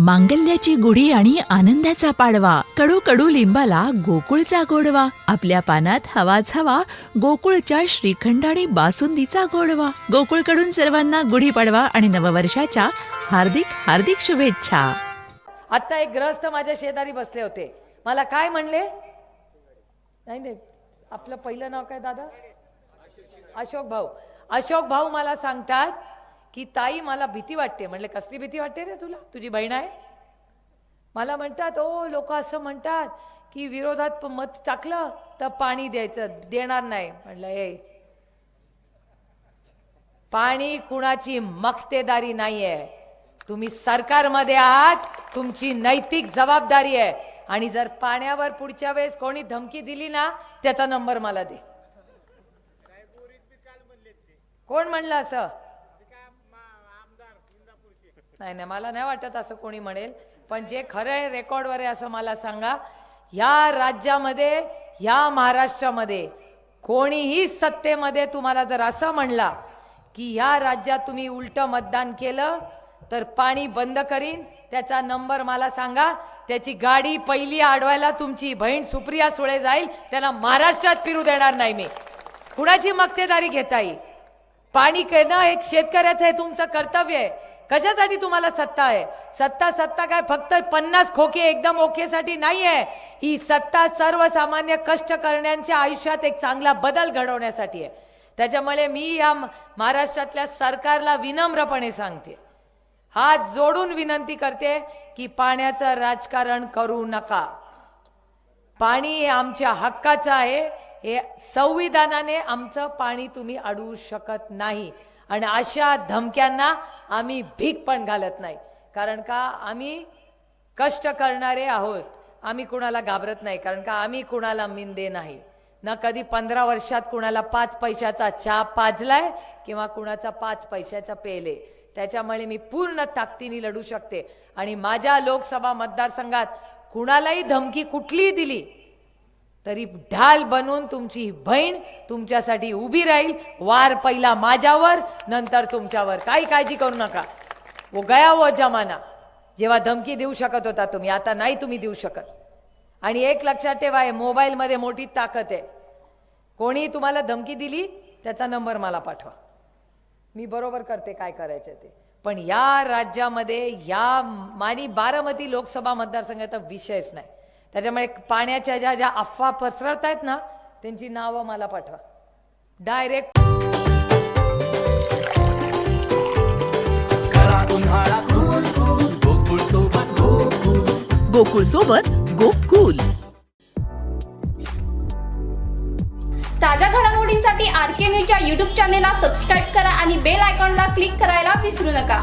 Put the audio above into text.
मांगल्याची गुढी आणि आनंदाचा पाडवा. कडू कडू लिंबाला गोकुळचा गोडवा. आपल्या पानात हवाच हवा गोकुळच्या श्रीखंड आणि बासुंदीचा गोडवा. गोकुळकडून सर्वांना गुढी पाडवा आणि नववर्षाच्या हार्दिक हार्दिक शुभेच्छा. आता एक ग्रस्त माझ्या शेजारी बसले होते. मला काय म्हणले? नाही नाही. आपलं पहिलं नाव काय दादा? अशोक भाऊ. अशोक भाऊ मला सांगतात की ताई मला भीती वाटते. म्हणले कसली भीती वाटते रे तुला? तुझी बहीण आहे? मला म्हणतात ओ लोक असं म्हणतात की विरोधात मत टाकलं तर पाणी द्यायचं देणार नाही. म्हणलं ए पाणी कुणाची मक्तेदारी नाहीये. तुम्ही सरकारमध्ये आहात तुमची नैतिक जबाबदारी आहे. आणि जर पाण्यावर पुढच्या वेळेस कोणी धमकी दिली ना त्याचा नंबर मला दे. कोण म्हणलं असं? नाही नाही मला नाही वाटत असं कोणी म्हणेल. पण जे खरं आहे रेकॉर्डवर आहे असं मला सांगा. ह्या राज्यामध्ये ह्या महाराष्ट्रामध्ये कोणीही सत्तेमध्ये तुम्हाला जर असं म्हणला की ह्या राज्यात तुम्ही उलट मतदान केलं तर पाणी बंद करीन. त्याचा नंबर मला सांगा. त्याची गाडी पहिली अडवायला तुमची बहीण सुप्रिया सुळे जाईल. त्याला महाराष्ट्रात फिरू देणार नाही मी. कुणाची मक्तेदारी घेता येईल पाणी करणं एक शेतकऱ्याचं हे तुमचं कर्तव्य आहे. कशासाठी तुम्हाला सत्ता आहे? सत्ता सत्ता काय फक्त पन्नास खोके एकदम ओकेसाठी नाही आहे ही सत्ता सर्वसामान्य कष्ट करण्याच्या आयुष्यात एक चांगला बदल घडवण्यासाठी आहे. त्याच्यामुळे मी या महाराष्ट्रातल्या सरकारला विनम्रपणे सांगते. हात जोडून विनंती करते की पाण्याचं राजकारण करू नका. पाणी हे आमच्या हक्काचं आहे. हे संविधानाने आमचं पाणी तुम्ही अडवू शकत नाही. आणि अशा धमक्यांना आम्ही भीक पण घालत नाही. कारण का? आम्ही कष्ट करणारे आहोत. आम्ही कुणाला घाबरत नाही. कारण का? आम्ही कुणाला मिंदे नाही. ना कधी पंधरा वर्षात कुणाला पाच पैशाचा चहा पाजलाय किंवा कुणाचा पाच पैशाचा पेले. त्याच्यामुळे मी पूर्ण ताकदीने लढू शकते. आणि माझ्या लोकसभा मतदारसंघात कुणालाही धमकी कुठलीही दिली तरी ढाल बनून तुमची बहीण तुमच्यासाठी उभी राहील. वार पहिला माझ्यावर नंतर तुमच्यावर. काही काळजी करू नका. वो गया वो जमाना. जेव्हा धमकी देऊ शकत होता तुम्ही आता नाही तुम्ही देऊ शकत. आणि एक लक्षात ठेवा आहे मोबाईलमध्ये मोठी ताकद आहे. कोणी तुम्हाला धमकी दिली त्याचा नंबर मला पाठवा. मी बरोबर करते काय करायचं ते. पण या राज्यामध्ये या मानी बारामती लोकसभा मतदारसंघाचा विषयच नाही. त्याच्यामुळे पाण्याच्या ज्या ज्या अफवा पसरत आहेत ना त्यांची नावं मला पाठवा. डायरेक्ट गोकुळ सोबत गोकुळ. गोकुळ सोबत गोकुल ताज्या घडामोडींसाठी आर के न्यूजच्या यूट्यूब चॅनेलला सबस्क्राईब करा आणि बेल आयकॉनला क्लिक करायला विसरू नका.